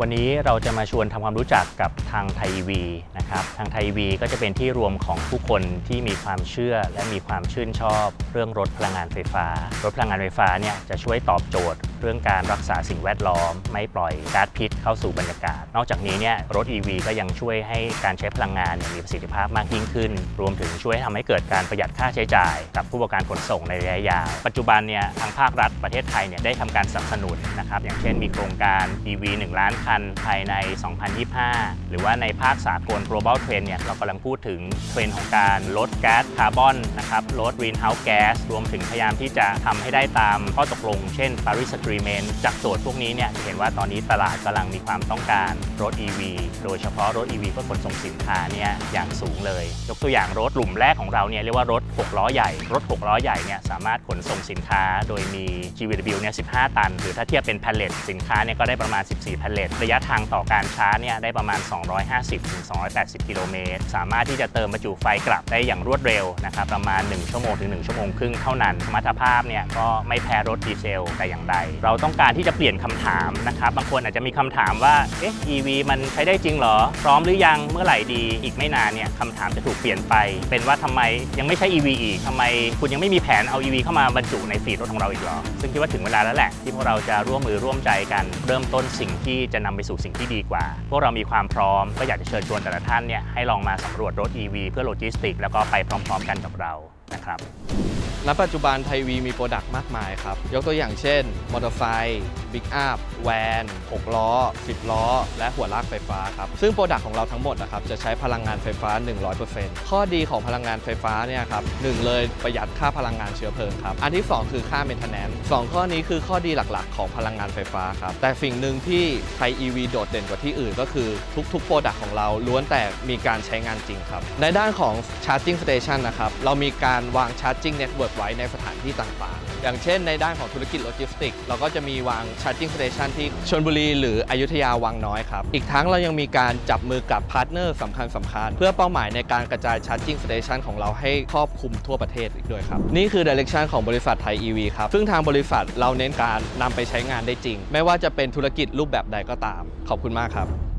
วันนี้เราจะมาชวนทำความรู้จักกับทางไทยวีนะครับทางไทยวีก็จะเป็นที่รวมของผู้คนที่มีความเชื่อและมีความชื่นชอบ เรื่องรถพลังงานไฟฟ้า รถพลังงานไฟฟ้าเนี่ยจะช่วยตอบโจทย์ เรื่องการรักษาสิ่งแวดล้อม ไม่ปล่อยก๊าซพิษเข้าสู่บรรยากาศ นอกจากนี้เนี่ยรถ EV ก็ยังช่วยให้การใช้พลังงานนมีประสิทธิภาพมากยิ่งขึ้น รวมถึงช่วยทำให้เกิดการประหยัดค่าใช้จ่าย กับผู้ประกอบการขนส่งในระยะยาวปัจจุบันเนี่ยทางภาครัฐประเทศไทยเนี่ยได้ทำการสนับสนุนนะครับอย่างเช่นมีโครงการ EV 1 ล้านคันภายใน 2025 หรือว่าในภาคสากล global trend เนี่ยเรากำลังพูดถึงเทรนด์ของการลดแก๊สคาร์บอนนะครับลด greenhouse gas รวมถึงพยายามที่จะทำให้ได้ตามข้อตกลง เช่น Paris Agreement จากโจทย์พวกนี้เนี่ยจะเห็นว่าตอนนี้ตลาดกำลังมีความต้องการรถ EV โดยเฉพาะรถ EV เพื่อขนส่งสินค้าเนี่ยอย่างสูงเลย ยกตัวอย่างรถกลุ่มแรกของเราเนี่ยเรียกว่ารถ 6 ล้อใหญ่ รถ 6 ล้อใหญ่เนี่ยสามารถขนส่งสินค้า โดยมี GVW เนี่ย 15 ตัน หรือถ้าเทียบเป็นแพลเลตสินค้าเนี่ยก็ได้ประมาณ 14 แพลเลตระยะทางต่อการชาร์จเนี่ยได้ประมาณ 250-280 กิโลเมตร สามารถที่จะเติมบรรจุไฟกลับได้อย่างรวดเร็วนะครับประมาณ 1 ชั่วโมงถึง 1 ชั่วโมงครึ่งเท่านั้นสมรรถภาพเนี่ยก็ไม่แพ้รถดีเซลแต่อย่างใด เราต้องการที่จะเปลี่ยนคำถามนะครับ บางคนอาจจะมีคำถามว่าเอ๊ะ EV มันใช้ได้จริงเหรอ พร้อมหรือยังเมื่อไหร่ดี อีกไม่นานเนี่ยคำถามจะถูกเปลี่ยนไป เป็นว่าทำไมยังไม่ใช้ EV อีกทำไมคุณยังไม่มีแผนเอา EV เข้ามาบรรจุในฟีดรถของเราอีกเหรอซึ่งคิดว่าถึงเวลาแล้วแหละที่พวกเราจะร่วมมือร่วมใจกัน เริ่มต้นสิ่งที่จะนำไปสู่สิ่งที่ดีกว่า พวกเรามีความพร้อมก็อยากจะเชิญชวนแต่ละท่านเนี่ยให้ลองมาสำรวจรถ EV เพื่อโลจิสติก แล้วก็ไปพร้อม ๆ กันกับเรานะครับ ณปัจจุบันไทยวีมีโปรดักต์มากมายครับ ยกตัวอย่างเช่น มอเตอร์ไซค์บิ๊กอัพแวน6 ล้อ 10 ล้อ และหัวลากไฟฟ้าครับ ซึ่งโปรดักต์ของเราทั้งหมดนะครับจะใช้พลังงานไฟฟ้า 100%ข้อดีของพลังงานไฟฟ้าเนี่ยครับหนึ่งเลยประหยัดค่าพลังงานเชื้อเพลิงครับ อันที่ 2 คือค่า maintenance สองข้อนี้คือข้อดีหลักๆ ของพลังงานไฟฟ้าครับ แต่สิ่งหนึ่งที่ไทย EV โดดเด่นกว่าที่อื่นก็คือทุกๆโปรดักต์ของเราล้วนแต่มีการใช้งานจริงครับในด้านของ Charging Station นะครับเรามีการวาง Charging Network ไว้ในสถานที่ต่างๆ อย่างเช่นในด้านของธุรกิจโลจิสติกส์เราก็จะมีวาง Charging Station ที่ชลบุรี หรืออยุธยาวังน้อยครับ อีกทั้งเรายังมีการจับมือกับพาร์ทเนอร์สำคัญสำคัญ เพื่อเป้าหมายในการกระจาย Charging Station ของเราให้ครอบคลุมทั่วประเทศอีกด้วยครับ นี่คือ Direction ของบริษัทไทย EV ครับ ซึ่งทางบริษัทเราเน้นการนำไปใช้งานได้จริง ไม่ว่าจะเป็นธุรกิจรูปแบบใดก็ตาม ขอบคุณมากครับ